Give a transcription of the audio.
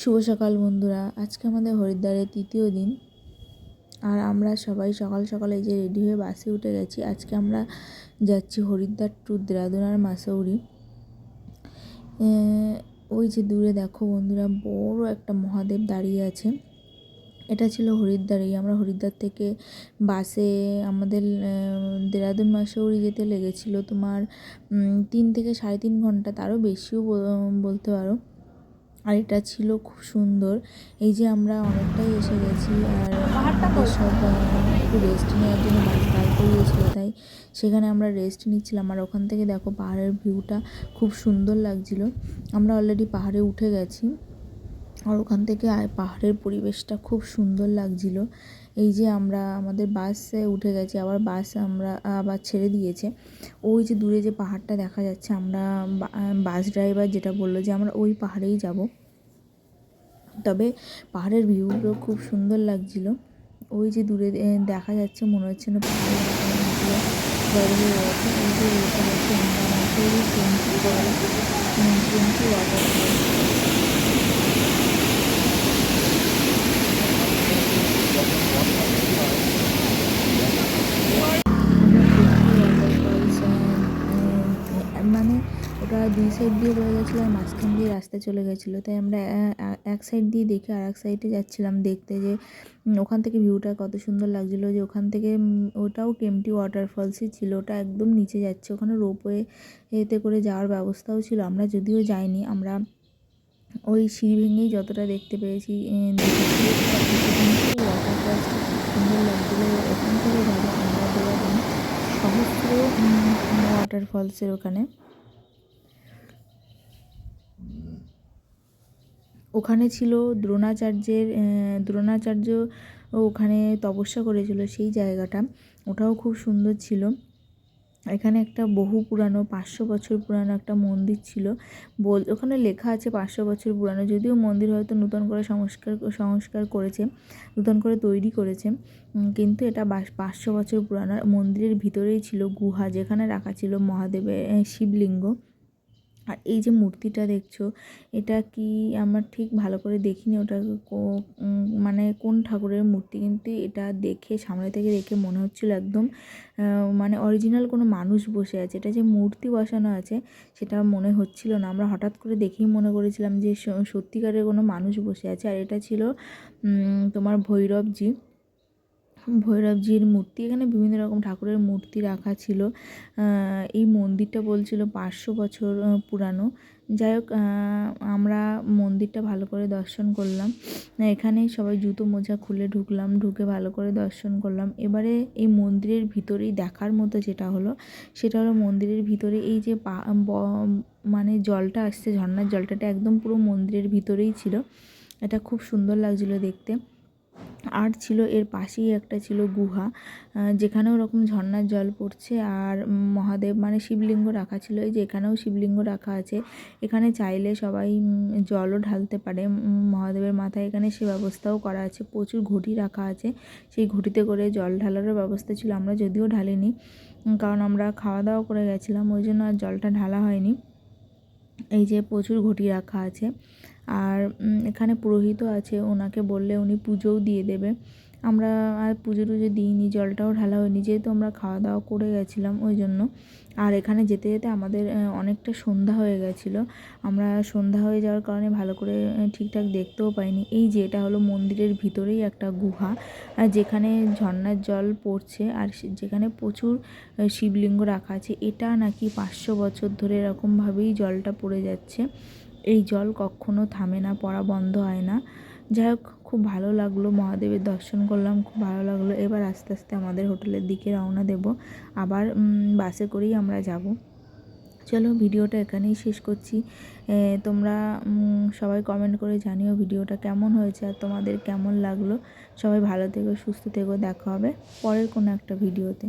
শুভ সকাল বন্ধুরা। আজকে আমাদের হরিদ্বারের তৃতীয় দিন। আর আমরা সবাই সকাল সকালে যে রেডি হয়ে বাসে উঠে গেছি। আজকে আমরা যাচ্ছি হরিদ্বার টু দেরাদুন আর মাসৌরি ওই যে দূরে দেখো বন্ধুরা, বড় একটা মহাদেব দাঁড়িয়ে আছে। এটা ছিল হরিদ্বারেই আমরা হরিদ্বার থেকে বাসে আমাদের দেরাদুন মাসৌরি যেতে লেগেছিল তোমার তিন থেকে সাড়ে তিন ঘণ্টা। তারও বেশিও বলতে পারো। আর এটা ছিল খুব সুন্দর। এই যে আমরা অনেকটাই এসে গেছি আর সব একটু রেস্ট নেওয়ার জন্য বাড়ি দাঁড় করিয়েছিল তাই সেখানে আমরা রেস্ট নিচ্ছিলাম। আর ওখান থেকে দেখো পাহাড়ের ভিউটা খুব সুন্দর লাগছিল। আমরা অলরেডি পাহাড়ে উঠে গেছি। আর ওখান থেকে পাহাড়ের পরিবেশটা খুব সুন্দর লাগছিল। এই যে আমরা আমাদের বাসে উঠে গেছি, আবার বাস আমরা আবার ছেড়ে দিয়েছে। ওই যে দূরে যে পাহাড়টা দেখা যাচ্ছে, আমরা বাস ড্রাইভার যেটা বলল যে আমরা ওই পাহাড়েই যাব। তবে পাহাড়ের ভিউগুলো খুব সুন্দর লাগছিল। ওই যে দূরে দেখা যাচ্ছে, মনে হচ্ছে না পাহাড়ের দুই সাইড দিয়ে বয়ে গেছিল আর মাঝখান দিয়ে রাস্তা চলে গেছিল। তাই আমরা এক সাইড দিয়ে দেখে আর এক সাইডে যাচ্ছিলাম দেখতে যে ওখান থেকে ভিউটা কত সুন্দর লাগছিল যে, ওখান থেকে ওটাও কেমটি ওয়াটারফলসই ছিল। ওটা একদম নিচে যাচ্ছে। ওখানে রোপওয়ে এতে করে যাওয়ার ব্যবস্থাও ছিল। আমরা যদিও যাইনি, আমরা ওই সিঁড়ি ভেঙেই যতটা দেখতে পেয়েছি ওয়াটারফলসটা সুন্দর লাগছিল। ওখান থেকে যাব আমরা দেওয়া সহস্র ওয়াটারফলসের ওখানে। ওখানে ছিল দ্রোণাচার্যের দ্রোণাচার্য ওখানে তপস্যা করেছিল সেই জায়গাটা। ওটাও খুব সুন্দর ছিল। এখানে একটা বহু পুরানো, পাঁচশো বছর পুরানো একটা মন্দির ছিল। বল, ওখানে লেখা আছে পাঁচশো বছর পুরানো। যদিও মন্দির হয়তো নতুন করে সংস্কার সংস্কার করেছে, নতুন করে তৈরি করেছে। কিন্তু এটা পাঁচশো বছর পুরানো মন্দিরের ভিতরেই ছিল গুহা, যেখানে রাখা ছিল মহাদেবের শিবলিঙ্গ। আর এই যে মূর্তিটা দেখছ, এটা কি আমার ঠিক ভালো করে দেখিনি ওটা মানে কোন ঠাকুরের মূর্তি, কিন্তু এটা দেখে, সামনে থেকে দেখে মনে হচ্ছিল একদম মানে অরিজিনাল কোনো মানুষ বসে আছে। এটা যে মূর্তি বসানো আছে, সেটা মনে হচ্ছিল না। আমরা হঠাৎ করে দেখেই মনে করেছিলাম যে সত্যিকারের কোনো মানুষ বসে আছে। আর এটা ছিল তোমার ভৈরবজি। ভৈরবজির মূর্তি, এখানে বিভিন্ন রকম ঠাকুরের মূর্তি রাখা ছিল। এই মন্দিরটা বলছিল পাঁচশো বছর পুরানো। যাই হোক আমরা মন্দিরটা ভালো করে দর্শন করলাম। এখানে সবাই জুতো মোজা খুলে ঢুকলাম, ঢুকে ভালো করে দর্শন করলাম। এবারে এই মন্দিরের ভিতরেই দেখার মতো যেটা হলো, সেটা হলো মন্দিরের ভিতরে এই যে মানে জলটা আসছে ঝর্নার জলটাটা একদম পুরো মন্দিরের ভিতরেই ছিল। এটা খুব সুন্দর লাগছিল দেখতে। আর ছিল এর পাশেই একটা ছিল গুহা যেখানে ওরকম ঝর্নার জল পড়ছে আর মহাদেব মানে শিবলিঙ্গ রাখা ছিল। এই যে এখানেও শিবলিঙ্গ রাখা আছে, এখানে চাইলে সবাই জলও ঢালতে পারে। মহাদেবের মাথায় এখানে সে ব্যবস্থাও করা আছে, প্রচুর ঘটি রাখা আছে। সেই ঘটিতে করে জল ঢালারও ব্যবস্থা ছিল, আমরা যদিও ঢালিনি কারণ আমরা খাওয়া দাওয়া করে গেছিলাম, ওই জন্য আর জলটা ঢালা হয়নি। এই যে প্রচুর ঘটি রাখা আছে। আর এখানে পুরোহিতও আছে, ওনাকে বললে উনি পুজোও দিয়ে দেবে। আমরা আর পুজো টুজো দিইনি, জলটাও ঢালা হয়নি, যেহেতু আমরা খাওয়া দাওয়া করে গেছিলাম ওই জন্য। আর এখানে যেতে যেতে আমাদের অনেকটা সন্ধ্যা হয়ে গেছিল। আমরা সন্ধ্যা হয়ে যাওয়ার কারণে ভালো করে ঠিকঠাক দেখতেও পাইনি। এই যে, এটা হলো মন্দিরের ভিতরেই একটা গুহা যেখানে ঝর্নার জল পড়ছে, আর যেখানে প্রচুর শিবলিঙ্গ রাখা আছে, এটা নাকি পাঁচশো বছর ধরে এরকমভাবেই জলটা পড়ে যাচ্ছে। এই জল কখনো থামে না, পড়া বন্ধ হয় না। যাই হোক খুব ভালো লাগল, মহাদেবের দর্শন করলাম, খুব ভালো লাগল। এবার আস্তে আস্তে আমাদের হোটেলের দিকে রওনা দেব। আবার বাসে করেই আমরা যাব। চলো, ভিডিওটা এখানেই শেষ করছি। তোমরা সবাই কমেন্ট করে জানিও ভিডিওটা কেমন হয়েছে আর তোমাদের কেমন লাগল। সবাই ভালো থেকো, সুস্থ থেকো, দেখা হবে পরের কোনো একটা ভিডিওতে।